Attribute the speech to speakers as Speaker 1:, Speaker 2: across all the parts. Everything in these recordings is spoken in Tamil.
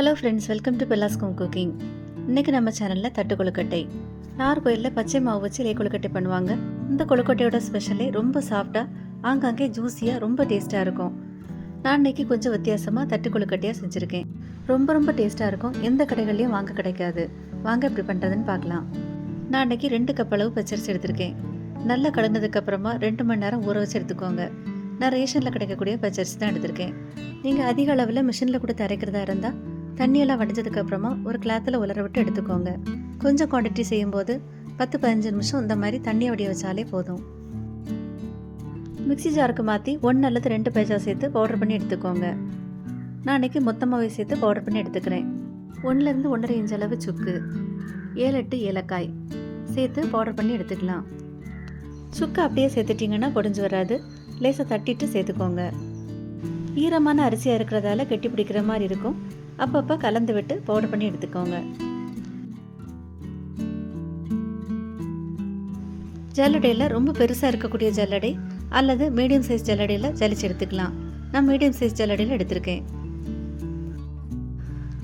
Speaker 1: Hello friends welcome to Bella's home cooking இன்றைக்கி நம்ம சேனலில் தட்டு கொழுக்கட்டை நார்கோயிலில் பச்சை மாவு வச்சு லே கொழுக்கட்டை பண்ணுவாங்க. இந்த கொழுக்கட்டையோட ஸ்பெஷலே ரொம்ப சாஃப்டாக ஆங்காங்கே ஜூஸியாக ரொம்ப டேஸ்ட்டாக இருக்கும். நான் இன்றைக்கி கொஞ்சம் வித்தியாசமாக தட்டு கொழுக்கட்டையாக செஞ்சுருக்கேன். ரொம்ப ரொம்ப டேஸ்ட்டாக இருக்கும். எந்த கடைகள்லையும் வாங்க கிடைக்காது. வாங்க எப்படி பண்ணுறதுன்னு பார்க்கலாம். நான் இன்றைக்கி ரெண்டு கப் அளவு பச்சரிசி எடுத்திருக்கேன். நல்லா கலந்ததுக்கப்புறமா ரெண்டு மணி நேரம் ஊற வச்சு எடுத்துக்கோங்க. நான் ரேஷனில் கிடைக்கக்கூடிய பச்சரிசி தான் எடுத்திருக்கேன். நீங்கள் அதிக அளவில் மிஷினில் கூட தரைக்கிறதா இருந்தால் தண்ணியெல்லாம் வடிஞ்சதுக்கு அப்புறமா ஒரு கிளாத்தில் உலர விட்டு எடுத்துக்கோங்க. கொஞ்சம் குவான்டிட்டி செய்யும்போது பத்து பதினஞ்சு நிமிஷம் இந்த மாதிரி தண்ணியை வடிய வச்சாலே போதும். மிக்ஸி ஜாருக்கு மாற்றி ஒன்று அல்லது ரெண்டு பேஜா சேர்த்து பவுடர் பண்ணி எடுத்துக்கோங்க. நான் அன்றைக்கி மொத்தமாகவே சேர்த்து பவுடர் பண்ணி எடுத்துக்கிறேன். ஒன்றுலேருந்து ஒன்றரை இன்ச் அளவு சுக்கு. ஏழு எட்டு ஏலக்காய் சேர்த்து பவுடர் பண்ணி எடுத்துக்கலாம். சுக்கு அப்படியே சேர்த்துட்டிங்கன்னா பொடிஞ்சு வராது. லேசாக தட்டிட்டு சேர்த்துக்கோங்க. ஈரமான அரிசியாக இருக்கிறதால கெட்டி பிடிக்கிற மாதிரி இருக்கும். அப்பப்போ கலந்து விட்டு பவுடர் பண்ணி எடுத்துக்கோங்க. ஜல்லடையில் ரொம்ப பெருசாக இருக்கக்கூடிய ஜல்லடை அல்லது மீடியம் சைஸ் ஜல்லடையில் ஜலிச்சு எடுத்துக்கலாம். நான் மீடியம் சைஸ் ஜல்லடையில் எடுத்திருக்கேன்.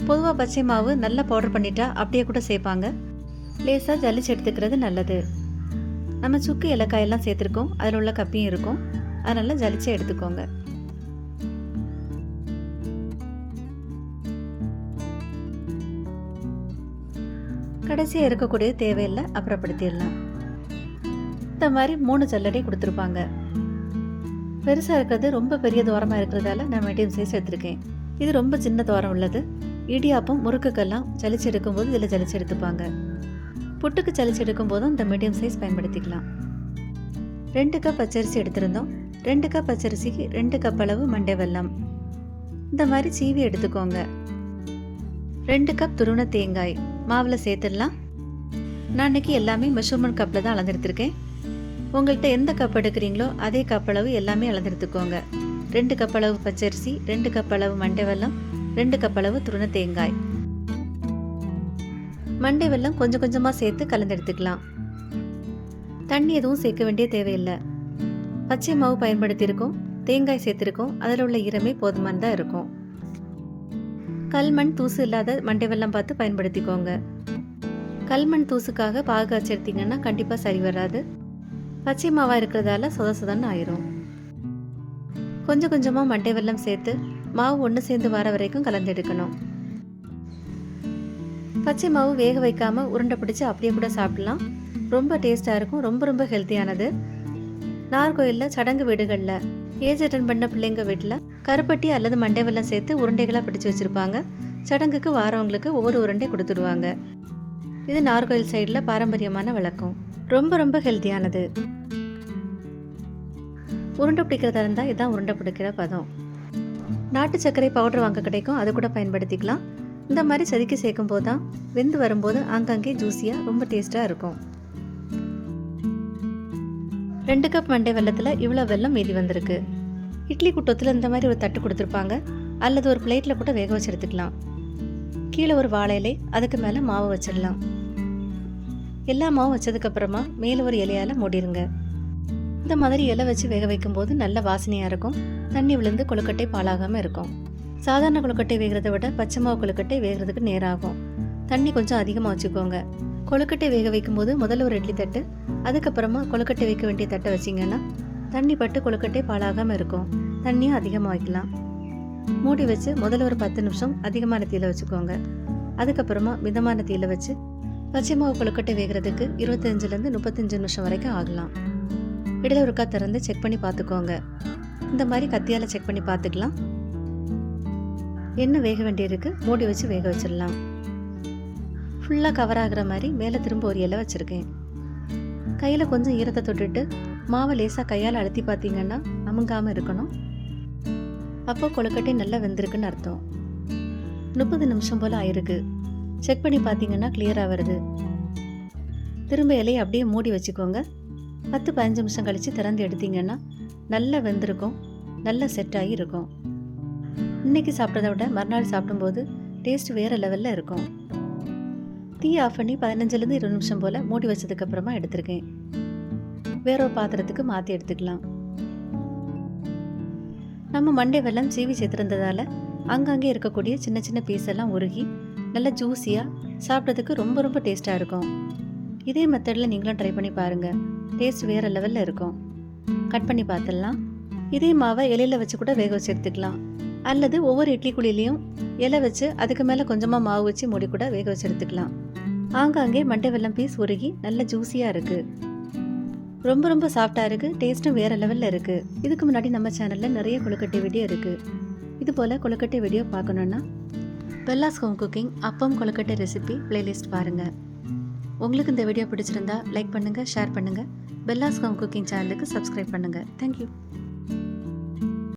Speaker 1: பொதுவாக பச்சை மாவு நல்லா பவுடர் பண்ணிட்டா அப்படியே கூட சேர்ப்பாங்க லேசாக ஜலிச்சு எடுத்துக்கிறது நல்லது. நம்ம சுக்கு ஏலக்காயெல்லாம் சேர்த்துருக்கோம். அதில் உள்ள கப்பியும் இருக்கும். அதனால் ஜலிச்சு எடுத்துக்கோங்க. கடைசியாக இருக்கக்கூடிய தேவையில்லை அப்புறப்படுத்திடலாம். இந்த மாதிரி மூணு ஜல்லடி கொடுத்துருப்பாங்க. பெருசாக இருக்கிறது ரொம்ப பெரிய தோரமாக இருக்கிறதால நான் மீடியம் சைஸ் எடுத்திருக்கேன் இது ரொம்ப சின்ன தோரம் உள்ளது. இடியாப்பம் முறுக்குக்கெல்லாம் ஜலிச்சு எடுக்கும்போது இதில் ஜலிச்சு எடுத்துப்பாங்க. புட்டுக்கு ஜலிச்சு எடுக்கும் போதும் இந்த மீடியம் சைஸ் பயன்படுத்திக்கலாம். ரெண்டு கப் பச்சரிசி எடுத்திருந்தோம். ரெண்டு கப் பச்சரிசிக்கு ரெண்டு கப் அளவு மண்டை வெல்லம். இந்த மாதிரி சீவி எடுத்துக்கோங்க. ரெண்டு கப் துருவன தேங்காய் மாவில் சேர்த்துடலாம். நான் இன்னைக்கு எல்லாமே மெஷர்மெண்ட் கப்பில் தான் அளந்தெடுத்திருக்கேன் உங்கள்கிட்ட எந்த கப் எடுக்கிறீங்களோ அதே கப் அளவு எல்லாமே அளந்தெடுத்துக்கோங்க ரெண்டு கப் அளவு பச்சரிசி ரெண்டு கப் அளவு மண்டை வெல்லம் ரெண்டு கப் அளவு துருண தேங்காய். மண்டை வெல்லம் கொஞ்சம் கொஞ்சமாக சேர்த்து கலந்தெடுத்துக்கலாம். தண்ணி எதுவும் சேர்க்க வேண்டிய தேவையில்லை. பச்சை மாவு பயன்படுத்தியிருக்கோம் தேங்காய் சேர்த்துருக்கோம் அதில் உள்ள ஈரமே போதுமானதாக இருக்கும். கல்மண் தூசு இல்லாத மண்டை வெல்லம் பார்த்து பயன்படுத்திக்கோங்க. கல்மண் தூசுக்காக பாகு காய்ச்சிருத்தீங்கன்னா கண்டிப்பாக சரி வராது. பச்சை மாவாக இருக்கிறதால சொத சொதன்னு ஆயிரும். கொஞ்சம் கொஞ்சமாக மண்டை வெல்லம் சேர்த்து மாவு ஒன்று சேர்ந்து வர வரைக்கும் கலந்தெடுக்கணும் பச்சை மாவு வேக வைக்காம உருண்டை பிடிச்சி அப்படியே கூட சாப்பிடலாம். ரொம்ப டேஸ்ட்டாக இருக்கும். ரொம்ப ரொம்ப ஹெல்த்தியானது. நார்கோயிலில் சடங்கு வீடுகளில் ஏஜ் அட்டன் பண்ண பிள்ளைங்க வீட்டில் கருப்பட்டி அல்லது மண்டைவெல்லாம் சேர்த்து உருண்டைகளாக பிடிச்சு வச்சுருப்பாங்க. சடங்குக்கு வாரவங்களுக்கு ஒவ்வொரு உருண்டை கொடுத்துடுவாங்க. இது நார்கோயில் சைடில் பாரம்பரியமான வழக்கம். ரொம்ப ரொம்ப ஹெல்த்தியானது. உருண்டை பிடிக்கிறதா இருந்தால் இதான் உருண்டை பிடிக்கிற பதம். நாட்டு சர்க்கரை பவுடர் வாங்க கிடைக்கும் அதை கூட பயன்படுத்திக்கலாம். இந்த மாதிரி சதுக்கி சேர்க்கும் போது தான் வெந்து வரும்போது ஆங்காங்கே ஜூஸியாக ரொம்ப டேஸ்ட்டாக இருக்கும். ரெண்டு கப் மண்டை வெள்ளத்தில் இவ்வளோ வெள்ளம் மீதி வந்திருக்கு. இட்லி குட்டத்தில் இந்த மாதிரி ஒரு தட்டு கொடுத்துருப்பாங்க. அல்லது ஒரு பிளேட்டில் கூட வேக வச்சு எடுத்துக்கலாம். கீழே ஒரு வாழை இலை அதுக்கு மேலே மாவு வச்சிடலாம். எல்லா மாவும் வச்சதுக்கப்புறமா மேலே ஒரு இலையால் மூடிருங்க. இந்த மாதிரி இலை வச்சு வேக வைக்கும்போது நல்ல வாசனையாக இருக்கும். தண்ணி விழுந்து கொழுக்கட்டை பாலாகாமல் இருக்கும். சாதாரண கொழுக்கட்டை வேகிறத விட பச்சை மாவு கொழுக்கட்டை வேகிறதுக்கு நேராகும். தண்ணி கொஞ்சம் அதிகமாக வச்சுக்கோங்க. கொழுக்கட்டை வேக வைக்கும்போது முதல்ல ஒரு இட்லி தட்டு அதுக்கப்புறமா கொழுக்கட்டை வைக்க வேண்டிய தட்டை வச்சிங்கன்னா தண்ணி பட்டு கொழுக்கட்டை பாலாகாமல் இருக்கும். தண்ணியும் அதிகமாக வைக்கலாம். மூடி வச்சு முதல்ல ஒரு பத்து நிமிஷம் அதிகமான தீயில் வச்சுக்கோங்க. அதுக்கப்புறமா மிதமான தீயில் வச்சு பச்சை மாவு கொழுக்கட்டை வேகிறதுக்கு இருபத்தஞ்சிலேருந்து முப்பத்தஞ்சு நிமிஷம் வரைக்கும் ஆகலாம். இடையில ஒருக்கா திறந்து செக் பண்ணி பார்த்துக்கோங்க. இந்த மாதிரி கத்தியால் செக் பண்ணி பார்த்துக்கலாம். எண்ணெய் வேக வேண்டியிருக்கு மூடி வச்சு வேக வச்சிடலாம். ஃபுல்லாக கவர் ஆகிற மாதிரி மேலே திரும்ப ஒரு இலை வச்சுருக்கேன். கையில் கொஞ்சம் ஈரத்தை தொட்டுட்டு மாவை லேசாக கையால் அழுத்தி பார்த்தீங்கன்னா அமுங்காமல் இருக்கணும். அப்போ கொழுக்கட்டை நல்லா வெந்திருக்குன்னு அர்த்தம். முப்பது நிமிஷம் போல் ஆயிருக்கு. செக் பண்ணி பார்த்தீங்கன்னா கிளியராக வருது. திரும்ப இலையை அப்படியே மூடி வச்சுக்கோங்க. பத்து பதினஞ்சு நிமிஷம் கழித்து திறந்து எடுத்தீங்கன்னா நல்லா வெந்திருக்கும். நல்லா செட் ஆகி இருக்கும். இன்னைக்கு சாப்பிட்றத விட மறுநாள் சாப்பிடும்போது டேஸ்ட் வேறு லெவலில் இருக்கும். டீ ஆஃப் பண்ணி பதினஞ்சுலேருந்து இருபது நிமிஷம் போல் மூடி வச்சதுக்கப்புறமா எடுத்திருக்கேன். வேற ஒரு பாத்திரத்துக்கு மாற்றி எடுத்துக்கலாம். நம்ம மண்டை வெள்ளம் சீவி சேர்த்துருந்ததால் அங்கங்கே இருக்கக்கூடிய சின்ன சின்ன பீஸ் எல்லாம் உருகி நல்லா ஜூஸியாக சாப்பிட்றதுக்கு ரொம்ப ரொம்ப டேஸ்ட்டாக இருக்கும். இதே மெத்தடில் நீங்களும் ட்ரை பண்ணி பாருங்கள் டேஸ்ட் வேறு லெவலில் இருக்கும். கட் பண்ணி பார்த்துடலாம் இதே மாவை இலையில வச்சு கூட வேக வச்சு எடுத்துக்கலாம். அல்லது ஒவ்வொரு இட்லி குழிலையும் இலை வச்சு அதுக்கு மேலே கொஞ்சமாக மாவு வச்சு மூடி கூட வேக வச்சு எடுத்துக்கலாம். ஆங்காங்கே மண்டை வெல்லம் பீஸ் உருகி நல்ல ஜூஸியாக இருக்குது ரொம்ப ரொம்ப சாஃப்டாக இருக்குது டேஸ்ட்டும் வேறு லெவலில் இருக்குது இதுக்கு முன்னாடி நம்ம சேனலில் நிறைய கொழுக்கட்டை வீடியோ இருக்குது இது போல் கொழுக்கட்டை வீடியோ பார்க்கணுன்னா பெல்லாஸ் ஹோம் குக்கிங் அப்பம் கொழுக்கட்டை ரெசிபி பிளேலிஸ்ட் பாருங்கள் உங்களுக்கு இந்த வீடியோ பிடிச்சிருந்தா லைக் பண்ணுங்கள் ஷேர் பண்ணுங்கள் பெல்லாஸ் ஹோம் குக்கிங் சேனலுக்கு சப்ஸ்கிரைப் பண்ணுங்கள் தேங்க்யூ